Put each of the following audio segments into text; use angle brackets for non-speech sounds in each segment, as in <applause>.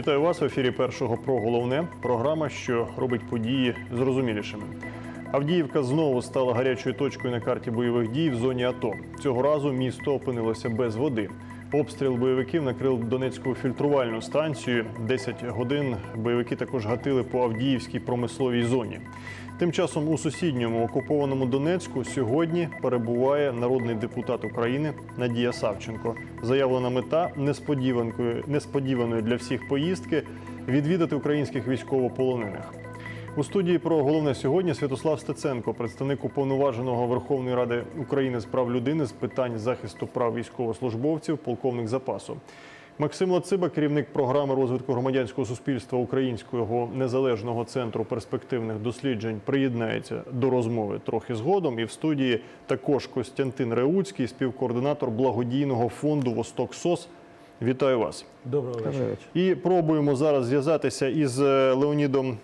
Вітаю вас в ефірі першого про головне. Програма, що робить події зрозумілішими. Авдіївка знову стала гарячою точкою на карті бойових дій в зоні АТО. Цього разу місто опинилося без води. Обстріл бойовиків накрив Донецьку фільтрувальну станцію. 10 годин бойовики також гатили по Авдіївській промисловій зоні. Тим часом у сусідньому окупованому Донецьку сьогодні перебуває народний депутат України Надія Савченко. Заявлена мета несподіванкою, несподіваної для всіх поїздки відвідати українських військовополонених. У студії про головне сьогодні Святослав Стеценко, представник уповноваженого Верховної Ради України з прав людини з питань захисту прав військовослужбовців, полковник запасу. Максим Лациба, керівник програми розвитку громадянського суспільства Українського незалежного центру перспективних досліджень, приєднається до розмови трохи згодом. І в студії також Костянтин Реуцький, співкоординатор благодійного фонду Восток СОС. Вітаю вас. Доброго вечора. І пробуємо зараз зв'язатися із е, Леонідом.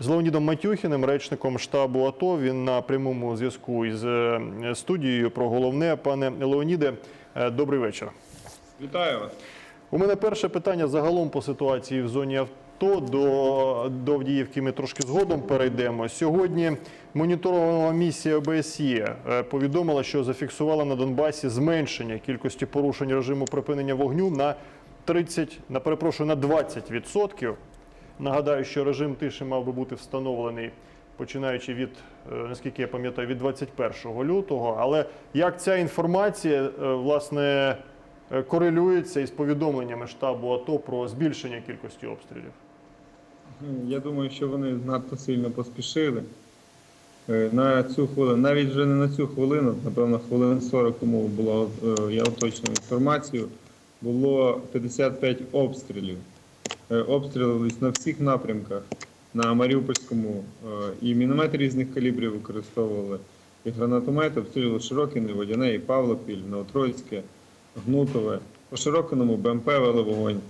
З Леонідом Матюхіним, речником штабу АТО. Він на прямому зв'язку із е, студією про головне. Пане Леоніде, е, добрий вечір. Вітаю вас. У мене перше питання загалом по ситуації в зоні авто. До, до Авдіївки ми трошки згодом перейдемо. Сьогодні моніторова місія ОБСЄ е, повідомила, що зафіксувала на Донбасі зменшення кількості порушень режиму припинення вогню на 30, на перепрошую, на 20%. Нагадаю, що режим тиші мав би бути встановлений починаючи від, е, наскільки я пам'ятаю, від 21 лютого. Але як ця інформація е, власне е, корелюється із повідомленнями штабу АТО про збільшення кількості обстрілів? Я думаю, що вони надто сильно поспішили. На цю хвилину, навіть вже не на цю хвилину, напевно, хвилин 40 тому було, я уточнив інформацію, було 55 обстрілів. Е, Обстрілились на всіх напрямках. На Маріупольському е, і міномети різних калібрів використовували, і гранатомети, обстрілювали Широкине, Водяне, і Павлопіль, Новотроїцьке, Гнутове. По Широкиному БМП вели вогонь.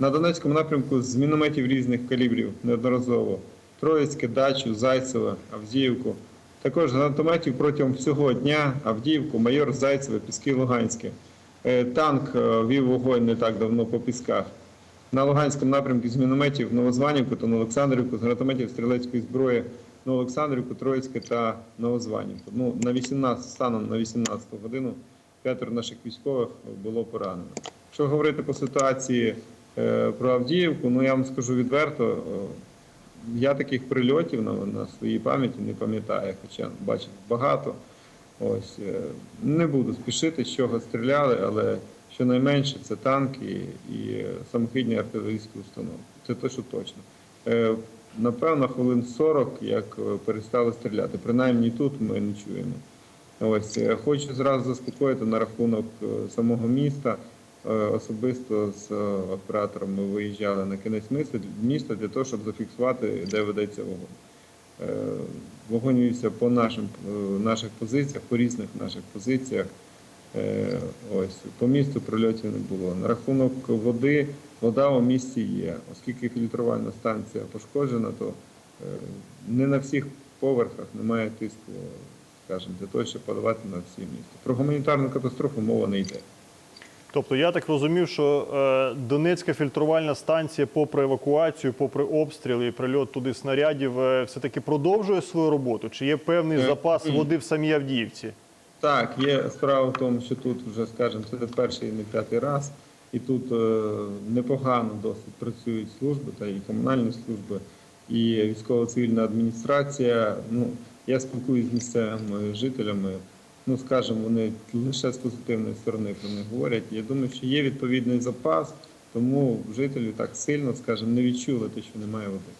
На Донецькому напрямку з мінометів різних калібрів неодноразово. Троїцьке, Дачу, Зайцеве, Авдіївку. Також гранатометів протягом всього дня Авдіївку, майор Зайцеве, Піски Луганське. Е, Танк вів вогонь не так давно по пісках. На Луганському напрямку з мінометів Новозванівку та Новоолександрівку, з гранатометів стрілецької зброї Новоолександрівку, Троїцьке та Новозванівку. Ну, на 18, станом на 18 годину п'ятеро наших військових було поранено. Якщо говорити по ситуації е, про Авдіївку, ну я вам скажу відверто, е, я таких прильотів на, на своїй пам'яті не пам'ятаю, хоча бачив багато. Ось е, не буду спішити, з чого стріляли, але щонайменше це танки і самохідні артилерійські установки. Це те, що точно. Е, Напевно, хвилин 40, як е, перестали стріляти. Принаймні тут ми не чуємо. Ось е, хочу зразу заспокоїти на рахунок самого міста. Особисто з оператором ми виїжджали на кінець міста, для того, щоб зафіксувати, де ведеться вогонь. Вогонь по нашим, наших позиціях, по різних наших позиціях. Е, Ось по місту прильотів не було. На рахунок води, вода у місті є. Оскільки фільтрувальна станція пошкоджена, то е, не на всіх поверхах немає тиску, скажімо, для того, щоб подавати на всі місто. Про гуманітарну катастрофу мова не йде. Тобто я так розумів, що е, Донецька фільтрувальна станція, попри евакуацію, попри обстріли і прильот туди снарядів, е, все-таки продовжує свою роботу? Чи є певний Е, запас води в самій Авдіївці? Так, є справа в тому, що тут вже, скажімо, це перший і не п'ятий раз, і тут е, непогано досить працюють служби та і комунальні служби, і військово-цивільна адміністрація. Ну, я спілкуюся з місцевими жителями. Ну, скажімо, вони лише з позитивної сторони про них говорять. Я думаю, що є відповідний запас, тому жителі так сильно, скажімо, не відчули те, що немає води.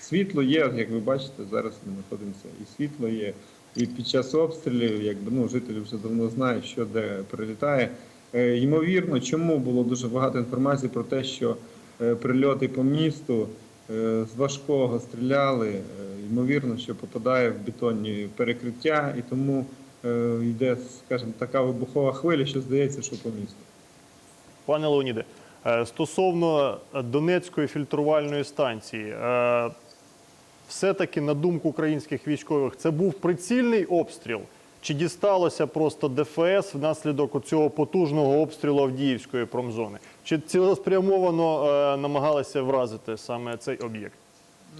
Світло є, як ви бачите, зараз ми знаходимося, і світло є. І під час обстрілів, якби ну жителі вже давно знають, що де прилітає. Е, ймовірно, чому було дуже багато інформації про те, що е, прильоти по місту е, з важкого стріляли. Ймовірно, що попадає в бетонні перекриття, і тому йде, скажімо, така вибухова хвиля, що здається, що по місту. Пане Леоніде, стосовно Донецької фільтрувальної станції, все-таки, на думку українських військових, це був прицільний обстріл, Чи дісталося просто ДФС внаслідок цього потужного обстрілу Авдіївської промзони? Чи цілеспрямовано е, намагалися вразити саме цей об'єкт?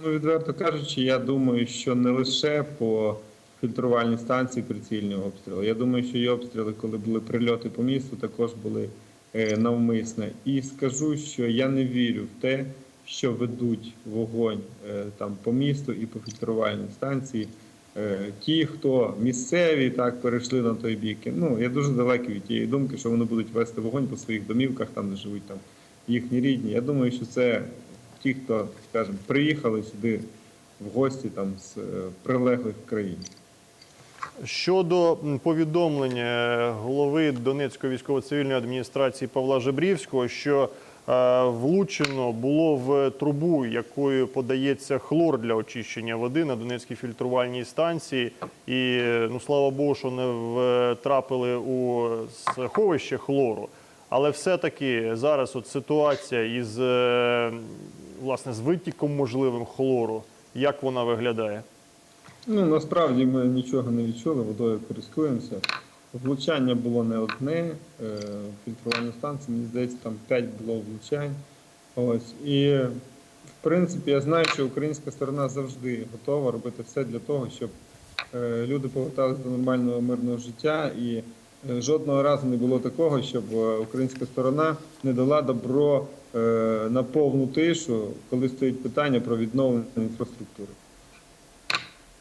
Ну, відверто кажучи, я думаю, що не лише по фільтрувальній станції прицільні обстріли. Я думаю, що і обстріли, коли були прильоти по місту, також були е, навмисне. І скажу, що я не вірю в те, що ведуть вогонь е, там по місту і по фільтрувальній станції. Е, ті, хто місцеві, так перейшли на той бік. Ну я дуже далекий від тієї думки, що вони будуть вести вогонь по своїх домівках, там де живуть там їхні рідні. Я думаю, що це ті, хто, скажімо, приїхали сюди в гості там з е, прилеглих країн. Щодо повідомлення голови Донецької військово-цивільної адміністрації Павла Жебрівського, що влучено було в трубу, якою подається хлор для очищення води на Донецькій фільтрувальній станції. І е, ну слава Богу, що не втрапили у сховище хлору. Але все-таки зараз от ситуація із е, власне з витіком можливим хлору, як вона виглядає? Ну насправді ми нічого не відчули, водою користуємося. Влучання було не одне, е, фільтрувальна станція, мені здається, там 5 було влучань. Ось. І в принципі я знаю, що українська сторона завжди готова робити все для того, щоб е, люди поверталися до нормального мирного життя. І е, жодного разу не було такого, щоб українська сторона не дала добро на повну тишу, коли стоїть питання про відновлення інфраструктури.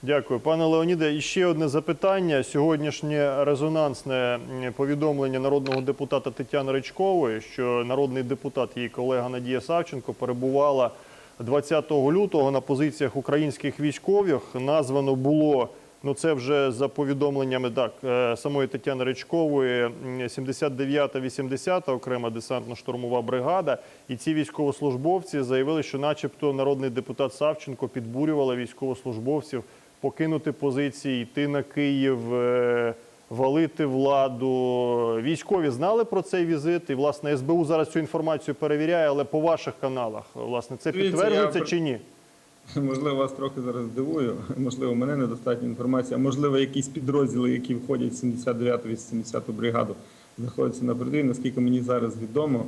Дякую, пане Леоніде. І ще одне запитання. Сьогоднішнє резонансне повідомлення народного депутата Тетяни Ричкової, що народний депутат, її колега Надія Савченко, перебувала 20 лютого на позиціях українських військових. Названо було. Ну, це вже за повідомленнями так е, самої Тетяни Ричкової, м, 79-та, 80-та окрема десантно-штурмова бригада. І ці військовослужбовці заявили, що, начебто, народний депутат Савченко підбурювала військовослужбовців покинути позиції, йти на Київ, е, валити владу. Військові знали про цей візит, і власне СБУ зараз цю інформацію перевіряє, але по ваших каналах, власне, це Дивіться, підтверджується я- чи ні? <laughs> Можливо, вас трохи зараз здивую. <laughs> Можливо, мене недостатньо інформації, а можливо, якісь підрозділи, які входять в 79-ту 80-ту бригаду, знаходяться на передовій. Наскільки мені зараз відомо,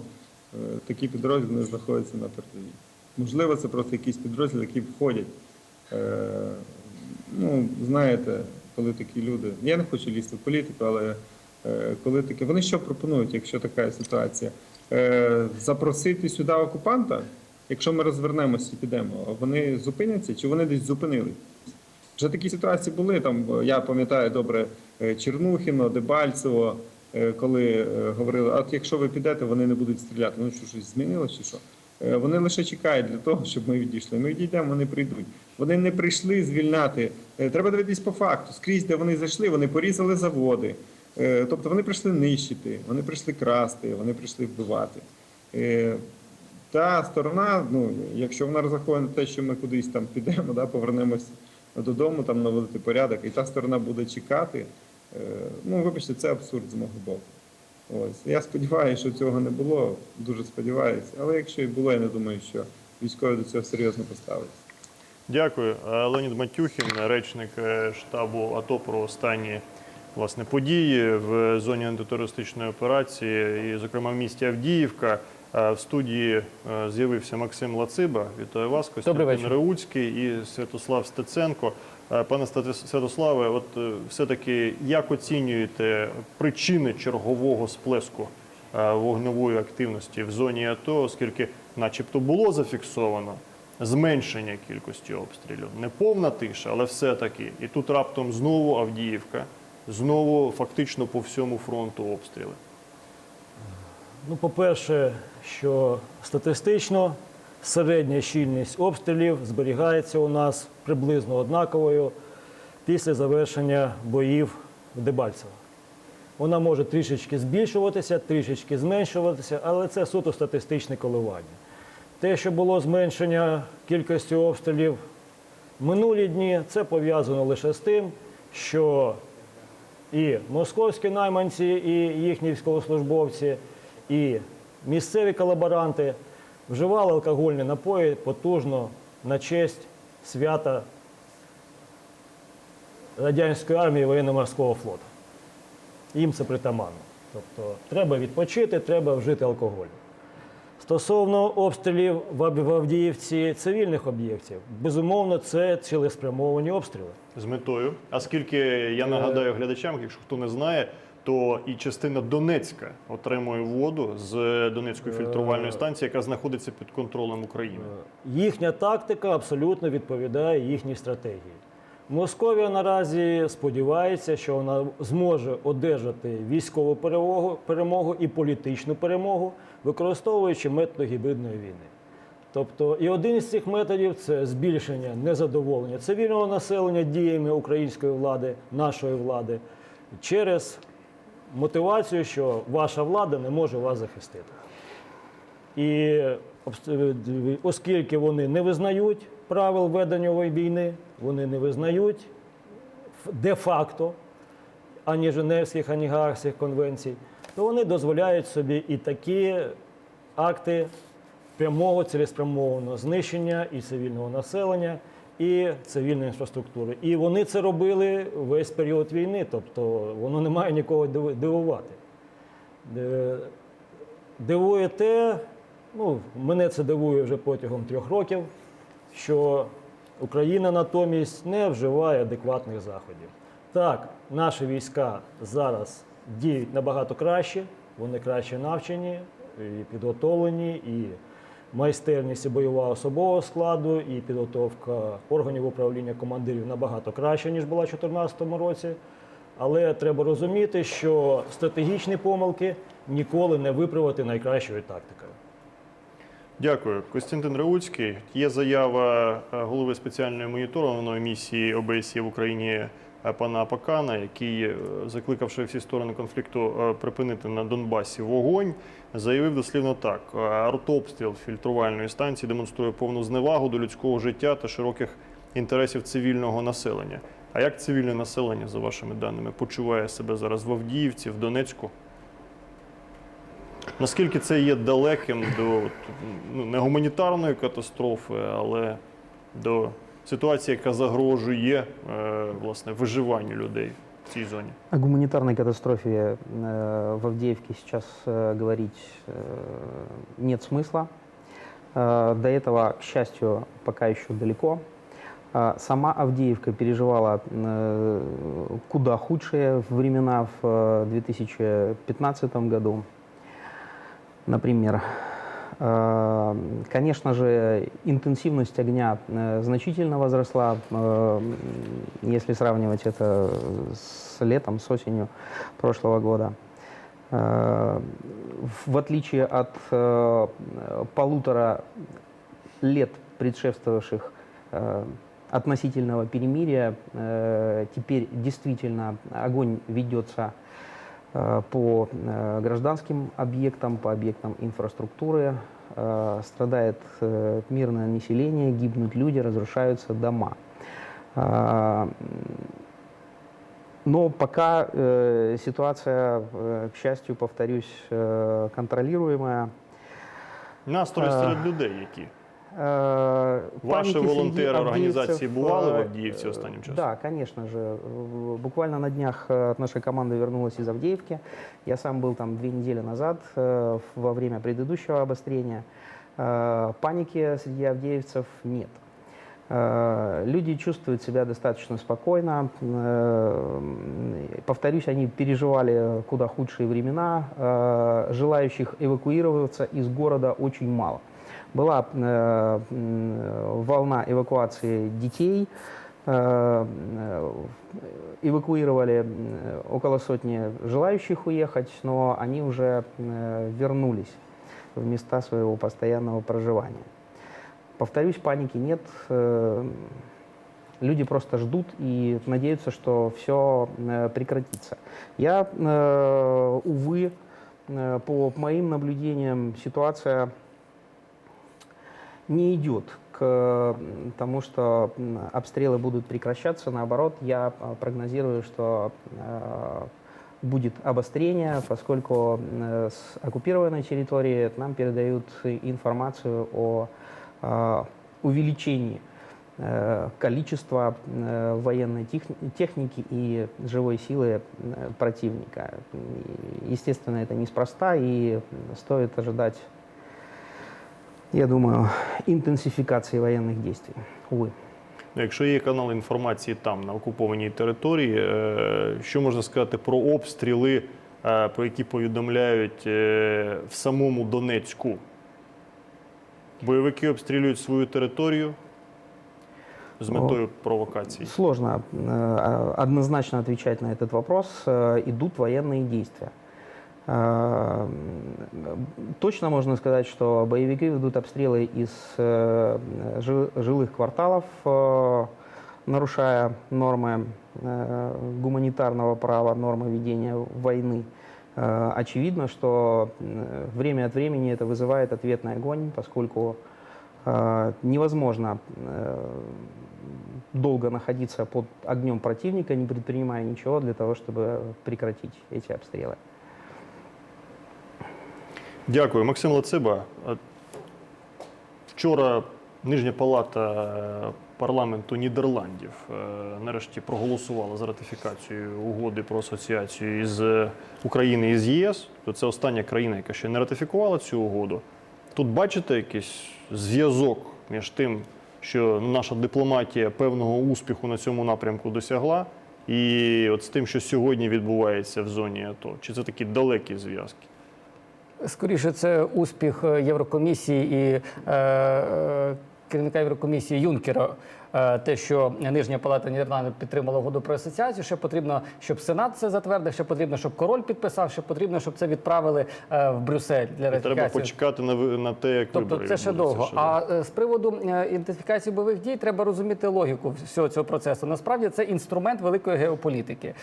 е, такі підрозділи не знаходяться на передовій. Можливо, це просто якісь підрозділи, які входять. Ну, знаєте, коли такі люди. Я не хочу лізти в політику, але е, коли такі. Вони що пропонують, якщо така ситуація? Е, Запросити сюди окупанта, якщо ми розвернемося і підемо, вони зупиняться чи вони десь зупинились? Вже такі ситуації були. Там я пам'ятаю добре е, Чернухіно, Дебальцево, коли говорили, а якщо ви підете, вони не будуть стріляти. Ну що щось змінилось чи що? Е, Вони лише чекають для того, щоб ми відійшли. Ми відійдемо, вони прийдуть. Вони не прийшли звільняти. Е, Треба дивитись по факту. Скрізь, де вони зайшли, вони порізали заводи. Е, Тобто вони прийшли нищити, вони прийшли красти, вони прийшли вбивати. Та сторона, ну якщо вона розраховує на те, що ми кудись там підемо, да, повернемось додому, там наводити порядок, і та сторона буде чекати. Ну, вибачте, це абсурд з мого боку. Ось я сподіваюся, що цього не було. Дуже сподіваюся. Але якщо і було, я не думаю, що військові до цього серйозно поставляться. Дякую. Е, Леонід Матюхін, речник е, штабу АТО про останні власне події в зоні антитерористичної операції, і, зокрема, в місті Авдіївка. Е, В студії з'явився Максим Лациба. Вітаю вас, Костянтин. Реуцький і Святослав Стеценко. Е, Пане Святославе, от е, все-таки як оцінюєте причини чергового сплеску е, вогневої активності в зоні АТО, оскільки, начебто, було зафіксовано зменшення кількості обстрілів, не повна тиша, але все-таки. І тут раптом знову Авдіївка, знову фактично по всьому фронту обстріли. Ну, по-перше, що статистично середня щільність обстрілів зберігається у нас приблизно однаковою після завершення боїв в Дебальцево. Вона може трішечки збільшуватися, трішечки зменшуватися, але це суто статистичне коливання. Те, що було зменшення кількості обстрілів минулі дні, це пов'язано лише з тим, що і московські найманці, і їхні військовослужбовці, і місцеві колаборанти вживали алкогольні напої потужно на честь свята радянської армії воєнно-морського флоту. їм це притаманно. Тобто треба відпочити, треба вжити алкоголь. Стосовно обстрілів в Авдіївці цивільних об'єктів, безумовно, це цілеспрямовані обстріли. З метою. Оскільки я нагадаю глядачам, якщо хто не знає, то і частина Донецька отримує воду з Донецької фільтрувальної станції, яка знаходиться під контролем України. Їхня тактика абсолютно відповідає їхній стратегії. Московія наразі сподівається, що вона зможе одержати військову перемогу, перемогу і політичну перемогу, використовуючи методи гібридної війни. Тобто, і один із цих методів це збільшення незадоволення цивільного населення діями української влади, нашої влади, через мотивацію, що ваша влада не може вас захистити. І е, оскільки вони не визнають правил ведення війни, вони не визнають де-факто ані Женевських, ані Гаагських конвенцій, то вони дозволяють собі і такі акти прямого цілеспрямованого знищення і цивільного населення, і цивільної інфраструктури. І вони це робили весь період війни, тобто воно не має нікого дивувати. Е, Дивує те, ну, мене це дивує вже протягом трьох років, що Україна натомість не вживає адекватних заходів. Так, наші війська зараз діють набагато краще, вони краще навчені, і підготовлені, і майстерність і бойова особового складу, і підготовка органів управління командирів набагато краще, ніж була у 2014 році. Але треба розуміти, що стратегічні помилки ніколи не виправити найкращою тактикою. Дякую, Костянтин Реуцький. Є заява е, голови спеціальної моніторованої місії ОБСЄ в Україні пана Апакана, який, е, закликавши всі сторони конфлікту е, припинити на Донбасі вогонь, заявив дослівно так: е, артобстріл фільтрувальної станції демонструє повну зневагу до людського життя та широких інтересів цивільного населення. А як цивільне населення, за вашими даними, почуває себе зараз в Авдіївці, в Донецьку? Наскільки це є далеким до ну, не гуманітарної катастрофи, але до ситуації, яка загрожує е, власне виживанню людей в цій зоні? О гуманитарной катастрофе э, в Авдеевке сейчас э, говорить э, нет смысла. Э, До этого, к счастью, пока еще далеко. А Сама Авдеевка переживала э, куда худшие времена в э, 2015 году. Например, Э, Конечно же, интенсивность огня э, значительно возросла, э, если сравнивать это с летом, с осенью прошлого года. Э, В отличие от э, полутора лет предшествовавших э, относительного перемирия, теперь действительно огонь ведется по э, гражданским объектам, по объектам инфраструктуры. Э, Страдает э, мирное население, гибнут люди, разрушаются дома. А, м, Но пока э, ситуация, э, к счастью, повторюсь, э, контролируемая. Настрої Е, серед людей, які Э, Ваши волонтеры организации авдеевцев, бывали в э, Авдеевце останнім часом? Да, конечно же. Буквально на днях э, наша команда вернулась из Авдеевки. Я сам был там две недели назад э, во время предыдущего обострения. Э, Паники среди авдеевцев нет. Э, Люди чувствуют себя достаточно спокойно. Э, Повторюсь, они переживали куда худшие времена. Э, Желающих эвакуироваться из города очень мало. Была э, м, волна эвакуации детей. Э, э, Эвакуировали около сотни желающих уехать, но они уже э, вернулись в места своего постоянного проживания. Повторюсь, паники нет. э, Люди просто ждут и надеются, что все прекратится. Я, э, увы, э, по моим наблюдениям, ситуация не идет к тому, что обстрелы будут прекращаться. Наоборот, я а, прогнозирую, что э, будет обострение, поскольку э, с оккупированной территории нам передают информацию о э, увеличении э, количество э, военной тех- техники и живой силы противника. Естественно, это неспроста, и стоит ожидать, я думаю, интенсификации военных действий. Увы. Якщо є канал інформації там на окупованій території, е, що можна сказати про обстріли, е, про які повідомляють е, в самому Донецьку? Бойовики обстрілюють свою територію з метою провокації. Сложно э, однозначно отвечать на этот вопрос. Э, Идут военные действия. Э, Точно можно сказать, что боевики ведут обстрелы из э, жи- жилых кварталов, э, нарушая нормы э, гуманитарного права, нормы ведения войны. Очевидно, что время от времени это вызывает ответный огонь, поскольку невозможно долго находиться под огнем противника, не предпринимая ничего для того, чтобы прекратить эти обстрелы. Дякую, Максим Лациба. Вчора Нижня палата е, парламенту Нідерландів е, нарешті проголосувала за ратифікацію угоди про асоціацію із е, України із ЄС. То це остання країна, яка ще не ратифікувала цю угоду. Тут бачите якийсь зв'язок між тим, що наша дипломатія певного успіху на цьому напрямку досягла, і от з тим, що сьогодні відбувається в зоні АТО. Чи це такі далекі зв'язки? Скоріше, це успіх е, Єврокомісії і е, е, керівника Єврокомісії Юнкера. Е, Те, що Нижня палата Нідерландів підтримала угоду про асоціацію, ще потрібно, щоб Сенат це затвердив, ще потрібно, щоб король підписав, ще потрібно, щоб це відправили в Брюссель для Треба почекати на, на те, як Тобто вибори це ще довго. Ще А е, з приводу ідентифікації бойових дій треба розуміти логіку всього цього процесу. Насправді це інструмент великої геополітики.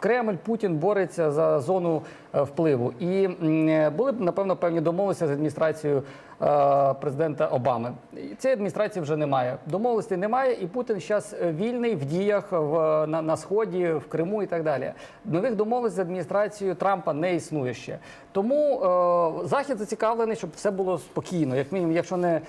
Кремль Путін бореться за зону е, впливу, і е, були б напевно певні домовленості з адміністрацією е, президента Обами. Цієї адміністрації вже немає. Домовленостей немає, і Путін зараз вільний в діях в на, на сході, в Криму і так далі. Нових домовленостей з адміністрацією Трампа не існує ще. Тому е, захід зацікавлений, щоб все було спокійно. Як мінімум, якщо не е,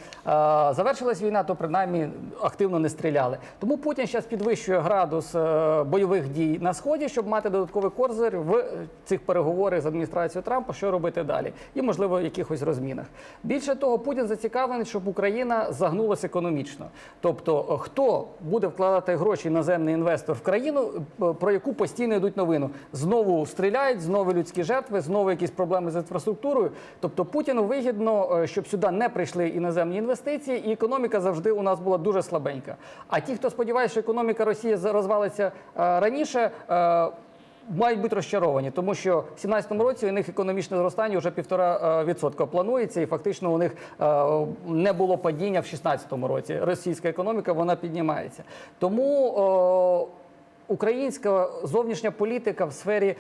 завершилась війна, то принаймні активно не стріляли. Тому Путін зараз підвищує градус е, бойових дій на сході, щоб мати додатковий козир в цих переговорах з адміністрацією Трампа, що робити далі, і можливо в якихось розмінах. Більше того, Путін зацікавлений, щоб Україна загнулася економічно. Тобто, е, хто буде вкладати гроші іноземний інвестор в країну, е, про яку постійно йдуть новину. Знову стріляють, знову людські жертви, знову якісь проблеми з інфраструктурою. Тобто Путіну вигідно, е, щоб сюди не прийшли іноземні інвестиції, і економіка завжди у нас була дуже слабенька. А ті, хто сподівається, що економіка Росії розвалиться раніше. Мають бути розчаровані, тому що в 2017 році у них економічне зростання вже півтора е, відсотка планується, і фактично у них е, не було падіння в 2016 році. Російська економіка вона піднімається. Тому е, Українська зовнішня політика в сфері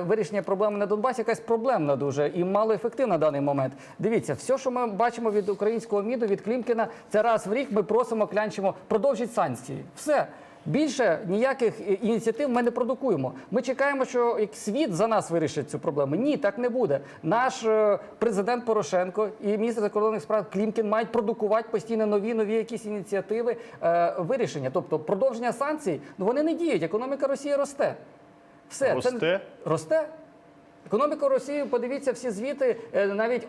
вирішення проблеми на Донбасі якась проблемна дуже і малоефективна на даний момент. Дивіться, все, що ми бачимо від українського міду, від Клімкіна, це раз в рік ми просимо, клянчимо, продовжіть санкції. Все. Більше ніяких ініціатив ми не продукуємо. Ми чекаємо, що світ за нас вирішить цю проблему. Ні, так не буде. Наш е, президент Порошенко і міністр закордонних справ Клімкін мають продукувати постійно нові нові якісь ініціативи е, вирішення. Тобто продовження санкцій, ну вони не діють. Економіка Росії росте. Все Росте? не- росте. Економіка Росії, подивіться всі звіти. е, Навіть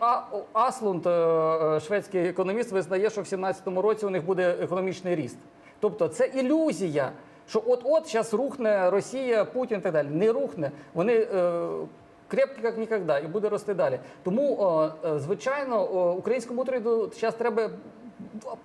Аслунд, е, шведський економіст, визнає, що в 2017 році у них буде економічний ріст. Тобто це ілюзія, що от-от зараз рухне Росія, Путін і так далі. Не рухне. Вони е, крепкі, як ніколи, і буде рости далі. Тому, е, е, звичайно, о, українському уряду зараз треба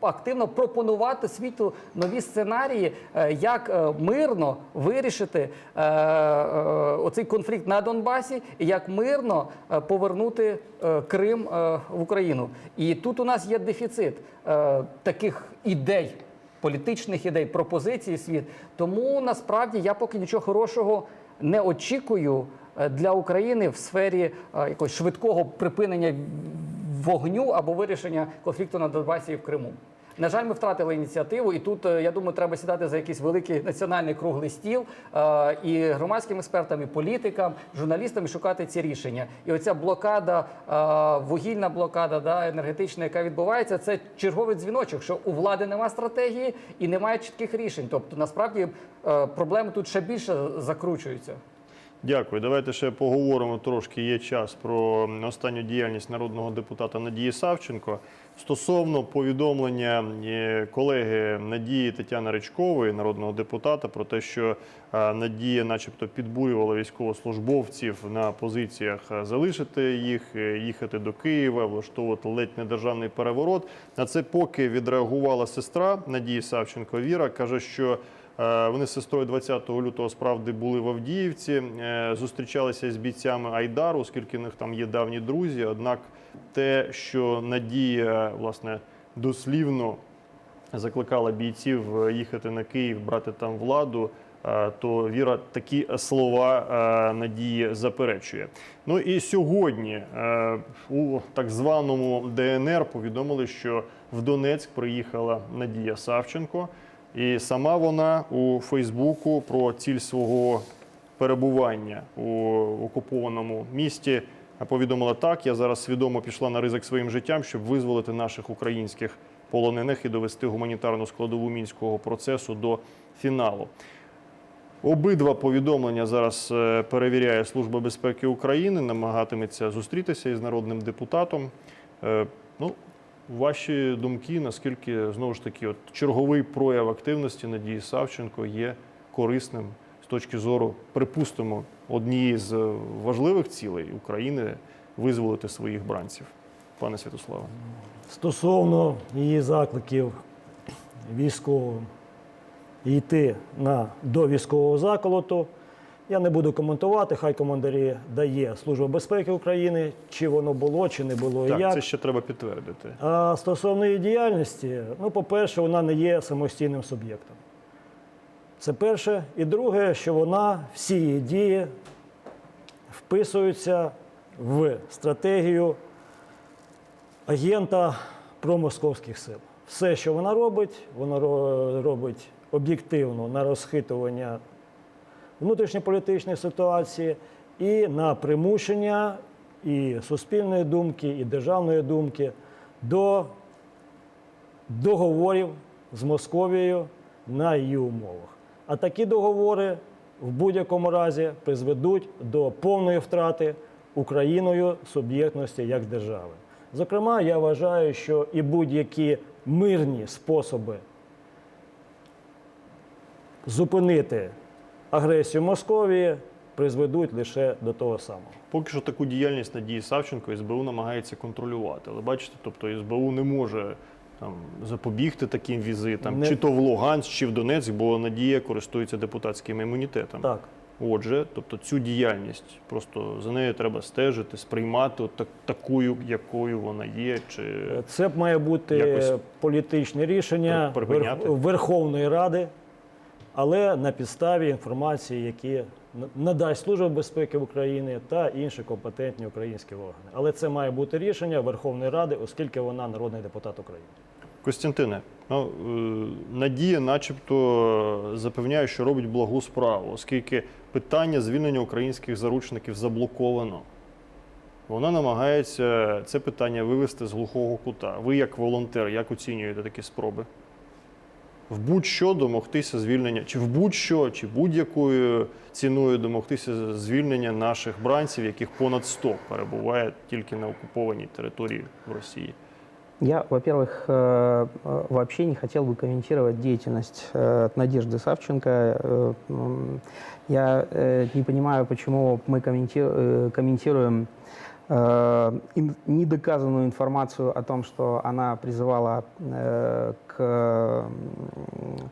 активно пропонувати світу нові сценарії, е, як е, мирно вирішити е, е, оцей конфлікт на Донбасі, і як мирно е, повернути е, Крим е, в Україну. І тут у нас є дефіцит е, таких ідей. Політичних ідей, пропозицій світ. Тому насправді я поки нічого хорошого не очікую е, для України в сфері е, якогось швидкого припинення вогню або вирішення конфлікту на Донбасі і в Криму. На жаль, ми втратили ініціативу, і тут е, я думаю, треба сідати за якийсь великий національний круглий стіл е, і громадським експертам, і політикам, журналістам і шукати ці рішення. І оця блокада, е, вугільна блокада, да, енергетична, яка відбувається, це черговий дзвіночок, що у влади немає стратегії і немає чітких рішень. Тобто, насправді проблеми тут ще більше закручуються. Дякую. Давайте ще поговоримо трошки. Є час про останню діяльність народного депутата Надії Савченко. Стосовно повідомлення е, колеги Надії Тетяни Речкової, народного депутата, про те, що е, Надія, начебто, підбурювала військовослужбовців на позиціях е, залишити їх, їхати до Києва, влаштовувати ледь не державний переворот. На це поки відреагувала сестра Надії Савченко Віра, каже, що. Е, Вони з сестрою 20 лютого справді були в Авдіївці, е, зустрічалися з бійцями Айдару, оскільки в них там є давні друзі. Однак те, що Надія власне дослівно закликала бійців е, їхати на Київ, брати там владу. То Віра такі слова Надії заперечує. Ну і сьогодні у так званому ДНР повідомили, що в Донецьк приїхала Надія Савченко. І сама вона у Фейсбуку про ціль свого перебування у окупованому місті повідомила так: я зараз свідомо пішла на ризик своїм життям, щоб визволити наших українських полонених і довести гуманітарну складову мінського процесу до фіналу. Обидва повідомлення зараз е, перевіряє Служба безпеки України, намагатиметься зустрітися із народним депутатом. Е, Ну, ваші думки, наскільки знову ж таки, от черговий прояв активності Надії Савченко є корисним з точки зору, припустимо, однієї з е, важливих цілей України визволити своїх бранців, пане Святославе. Стосовно її закликів військовим йти на до військового заколоту, я не буду коментувати. Хай командарі дає Служба безпеки України, чи воно було, чи не було. Так, як. це ще треба підтвердити. А стосовно її діяльності, ну, по-перше, вона не є самостійним суб'єктом. Це перше. І друге, що вона всі її дії вписуються в стратегію агента промосковських сил. Все, що вона робить, вона робить об'єктивно на розхитування внутрішньополітичної ситуації і на примушення і суспільної думки, і державної думки до договорів з Московією на її умовах. А такі договори в будь-якому разі призведуть до повної втрати Україною суб'єктності як держави. Зокрема, я вважаю, що і будь-які мирні способи зупинити агресію Московії призведуть лише до того самого. Поки що таку діяльність Надії Савченко СБУ намагається контролювати. Але бачите, тобто СБУ не може там запобігти таким візитам, Не- чи то в Луганськ, чи в Донецьк, бо Надія користується депутатським імунітетом. Так. Отже, тобто цю діяльність просто за нею треба стежити, сприймати так, такою, якою вона є. Чи Це б має бути Якось політичне рішення? Верховної Ради, але на підставі інформації, які надасть Служба безпеки України та інші компетентні українські органи. Але це має бути рішення Верховної Ради, оскільки вона народний депутат України. Костянтине, ну, е, Надія, начебто, запевняє, що робить благу справу, оскільки питання звільнення українських заручників заблоковано. Вона намагається це питання вивести з глухого кута. Ви, як волонтер, як оцінюєте такі спроби? В будь-що домогтися звільнення, чи в будь-що, чи будь-якою ціною домогтися звільнення наших бранців, яких понад 100 перебуває тільки на окупованій території в Росії. Я, во-первых, э, э, вообще не хотел бы комментировать деятельность э, Надежды Савченко. Э, м, Я э, не понимаю, почему мы комменти- э, комментируем э, ин- недоказанную информацию о том, что она призывала э, к м,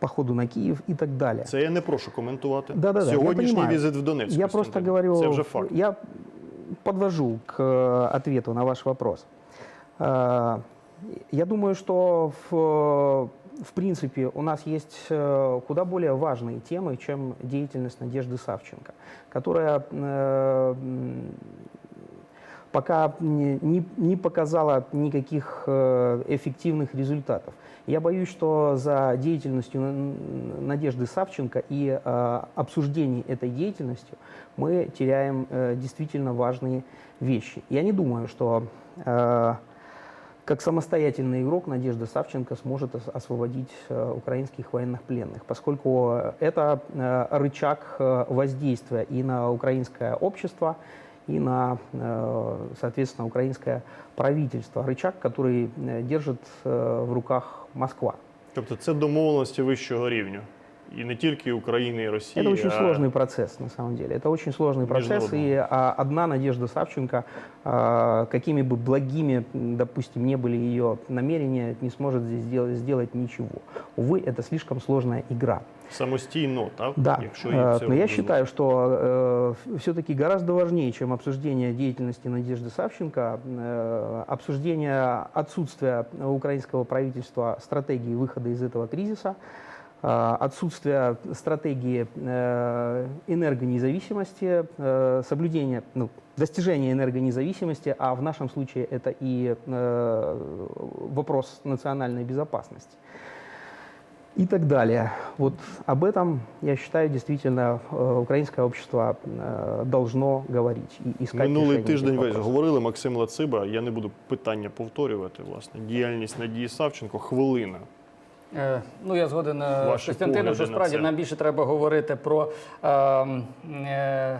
походу на Киев и так далее. Це я не прошу коментувати. Да-да-да, я Сьогоднішній понимаю. візит в Донецьк. Я просто Костянтин. говорю, Це вже факт. я подвожу к э, ответу на ваш вопрос. Э, Я думаю, что в, в принципе у нас есть э, куда более важные темы, чем деятельность Надежды Савченко, которая э, м, пока не, не- показала никаких э, эффективных результатов. Я боюсь, что за деятельностью Надежды Савченко и э, обсуждений этой деятельностью мы теряем э, действительно важные вещи. Я не думаю, что как самостоятельный игрок Надежда Савченко сможет ос- освободить украинских военных пленных, поскольку это рычаг воздействия и на украинское общество, и на, э, соответственно, украинское правительство. Рычаг, который э, держит э, в руках Москва. Тобто це домовленості вищого рівня. І не тільки України і Росії. Это очень а сложный процесс, на самом деле. Это очень сложный процесс, и а, одна Надежда Савченко, а, какими бы благими, м, допустим, не были ее намерения, не сможет здесь сделать, сделать ничего. Увы, это слишком сложная игра. самостійно, так? Да, Якщо їй э, це но я можливо. считаю, что все-таки гораздо важнее, чем обсуждение деятельности Надежды Савченко, э, обсуждение отсутствия украинского правительства стратегии выхода из этого кризиса, э, отсутствие стратегии э, энергонезависимости, э, соблюдения, ну, достижения энергонезависимости, а в нашем случае это и э, вопрос национальной безопасности и так далее. Вот об этом, я считаю, действительно э, украинское общество э, должно говорить и искать Минулий решение тиждень этих весь вопросов. говорили Максим Лациба. Я не буду питання повторювати. Власне, діяльність Надії Савченко хвилина. Е, Ну, я згоден е, з Костянтином, що справді нам більше треба говорити про е, е,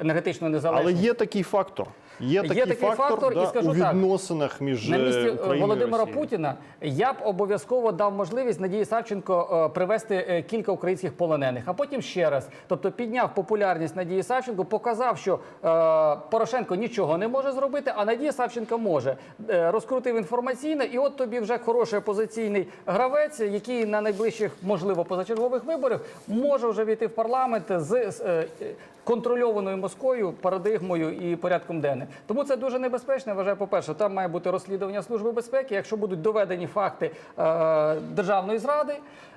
енергетичну Але є такий фактор. Є такий, такий фактор, фактор, і скажу у так, відносинах між На місці е, Україною Володимира і Путіна я б обов'язково дав можливість Надії Савченко е, привести е, кілька українських полонених, а потім ще раз. Тобто підняв популярність Надії Савченко, показав, що е, Порошенко нічого не може зробити, а Надія Савченко може. Розкрутив інформаційно, і от тобі вже хороший опозиційний гравець, який на найближчих, можливо, позачергових виборах може вже війти в парламент з. з, е, контрольованою Москвою парадигмою і порядком денним. Тому це дуже небезпечно. Я вважаю, по-перше, там має бути розслідування Служби безпеки. Якщо будуть доведені факти е, державної зради,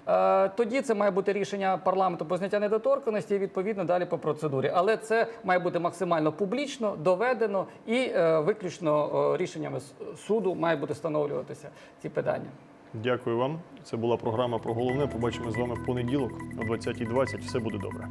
е, тоді це має бути рішення парламенту про зняття недоторканості і відповідно далі по процедурі. Але це має бути максимально публічно, доведено і е, виключно рішеннями суду має бути встановлюватися ці питання. Дякую вам. Це була програма про головне. Побачимо з вами в понеділок о 20.20. Все буде добре.